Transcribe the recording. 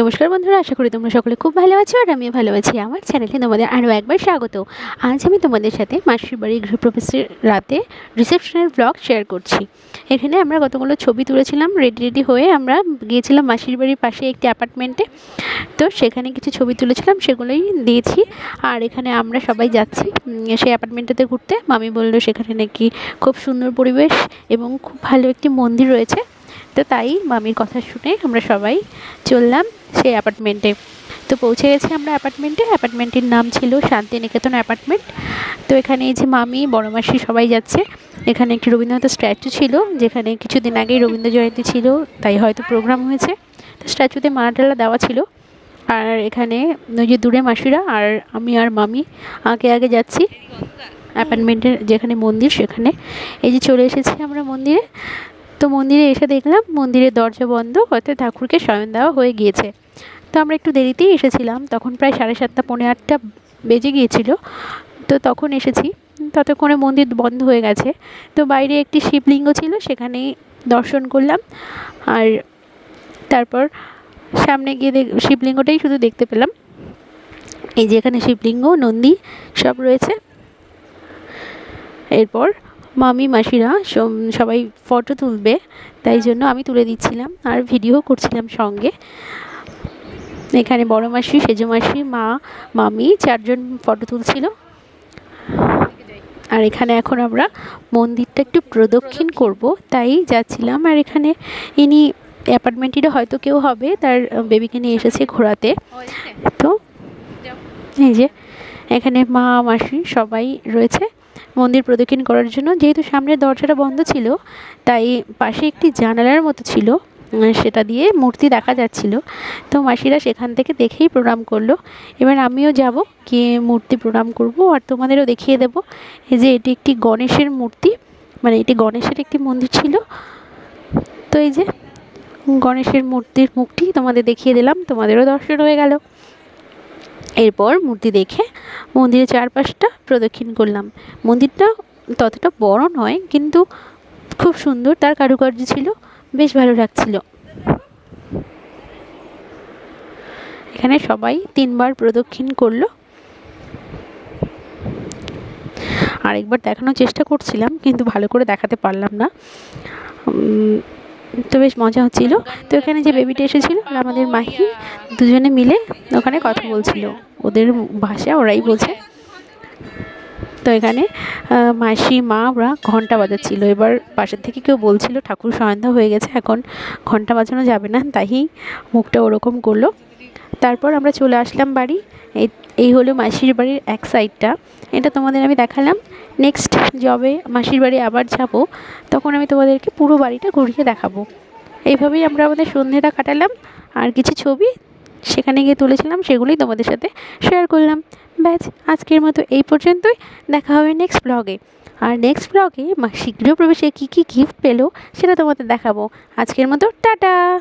নমস্কার বন্ধুরা, আশা করি তোমরা সকলে খুব ভালো আছো আর আমিও ভালো আছি। আমার চ্যানেলে তোমাদের আরও একবার স্বাগত। আজ আমি তোমাদের সাথে মাসির বাড়ির গৃহপ্রবেশের রাতে রিসেপশনের ব্লগ শেয়ার করছি। এখানে আমরা কতগুলো ছবি তুলেছিলাম রেডি রেডি হয়ে আমরা গিয়েছিলাম মাসির বাড়ির পাশে একটি অ্যাপার্টমেন্টে তো সেখানে কিছু ছবি তুলেছিলাম, সেগুলোই দিয়েছি। আর এখানে আমরা সবাই যাচ্ছি সেই অ্যাপার্টমেন্টটাতে ঘুরতে। মামি বলল, সেখানে নাকি খুব সুন্দর পরিবেশ এবং খুব ভালো একটি মন্দির রয়েছে। তো তাই মামির কথা শুনে আমরা সবাই চললাম সেই অ্যাপার্টমেন্টে তো পৌঁছে গেছি আমরা অ্যাপার্টমেন্টে অ্যাপার্টমেন্টের নাম ছিল শান্তিনিকেতন অ্যাপার্টমেন্ট তো এখানে এই যে মামি, বড় মাসি সবাই যাচ্ছে। এখানে একটি রবীন্দ্রনাথের স্ট্যাচু ছিল, যেখানে কিছুদিন আগেই রবীন্দ্র জয়ন্তী ছিল, তাই হয়তো প্রোগ্রাম হয়েছে। তো স্ট্যাচুতে মালাটালা দেওয়া ছিল। আর এখানে ওই যে দূরে মাসিরা আর আমি আর মামি আগে আগে যাচ্ছি। অ্যাপার্টমেন্টের যেখানে মন্দির, সেখানে। এই যে চলে এসেছি আমরা মন্দিরে। তো মন্দিরে এসে দেখলাম, মন্দিরের দরজা বন্ধ, অর্থাৎ ঠাকুরকে শয়ন দেওয়া হয়ে গিয়েছে। তো আমরা একটু দেরিতেই এসেছিলাম, তখন প্রায় সাড়ে সাতটা, পৌনে আটটা বেজে গিয়েছিল। তো তখন এসেছি, ততক্ষণে মন্দির বন্ধ হয়ে গেছে। তো বাইরে একটি শিবলিঙ্গ ছিল, সেখানেই দর্শন করলাম। আর তারপর সামনে গিয়ে দেখ, শিবলিঙ্গটাই শুধু দেখতে পেলাম। এই যে এখানে শিবলিঙ্গ, নন্দী সব রয়েছে। এরপর মামি মাসিরা সবাই ফটো তুলবে। তাই জন্য আমি তুলে দিচ্ছিলাম আর ভিডিও করছিলাম সঙ্গে। এখানে বড় মাসি সেজো মাসি মা মামি চারজন ফটো তুলছিল। আর এখানে এখন আমরা মন্দিরটা একটু প্রদক্ষিণ করব তাই যাচ্ছিলাম। আর এখানে ইনি অ্যাপার্টমেন্টেরও হয়তো কেউ হবে তার বেবিকে নিয়ে এসেছে ঘোরাতে। তো এই যে এখানে মা, মাসি সবাই রয়েছে। মন্দির প্রদক্ষিণ করার জন্য। যেহেতু সামনের দরজাটা বন্ধ ছিল, তাই পাশে একটি জানালার মতো ছিল সেটা দিয়ে মূর্তি দেখা যাচ্ছিল। তো মাসিরা সেখান থেকে দেখেই প্রণাম করল। এবার আমিও যাব, গিয়ে মূর্তি প্রণাম করব আর তোমাদেরও দেখিয়ে দেব। এই যে এটি একটি গণেশের মূর্তি মানে এটি গণেশের একটি মন্দির ছিল। তো এই যে গণেশের মূর্তির মুখটি তোমাদের দেখিয়ে দিলাম, তোমাদেরও দর্শন হয়ে গেল। এরপর মূর্তি দেখে মন্দিরের চারপাশটা প্রদক্ষিণ করলাম। মন্দিরটা ততটা বড় নয়, কিন্তু খুব সুন্দর, তার কারুকার্য ছিল, বেশ ভালো লাগছিল। এখানে সবাই তিনবার প্রদক্ষিণ করল। আরেকবার দেখানোর চেষ্টা করছিলাম, কিন্তু ভালো করে দেখাতে পারলাম না। তো বেশ মজা হচ্ছিল। তো এখানে যে বেবিটা এসেছিল আমাদের মাহি দুজনে মিলে ওখানে কথা বলছিল। ওদের ভাষা ওরাই বোঝে তো এখানে মাসি, মা ওরা ঘণ্টা বাজাচ্ছিল। এবার পাশের থেকে কেউ বলছিল, ঠাকুর সন্ধ্যা হয়ে গেছে, এখন ঘণ্টা বাজানো যাবে না। তাই মুখটা ওরকম করল। তারপর আমরা চলে আসলাম বাড়ি। এই এই হলো মাসির বাড়ির এক সাইডটা এটা তোমাদের আমি দেখালাম। নেক্সট জবে মাসির বাড়ি আবার যাব। তখন আমি তোমাদেরকে পুরো বাড়িটা ঘুরিয়ে দেখাবো। এইভাবেই আমরা আমাদের সন্ধ্যেটা কাটালাম। আর কিছু ছবি সেখানে গিয়ে তুলেছিলাম, সেগুলোই তোমাদের সাথে শেয়ার করলাম। ব্যাস, আজকের মতো এই পর্যন্তই। দেখা হবে নেক্সট ব্লগে আর নেক্সট ব্লগে মা শীঘ্র প্রবেশে কী কী গিফট পেল সেটা তোমাদের দেখাবো। আজকের মতো টাটা!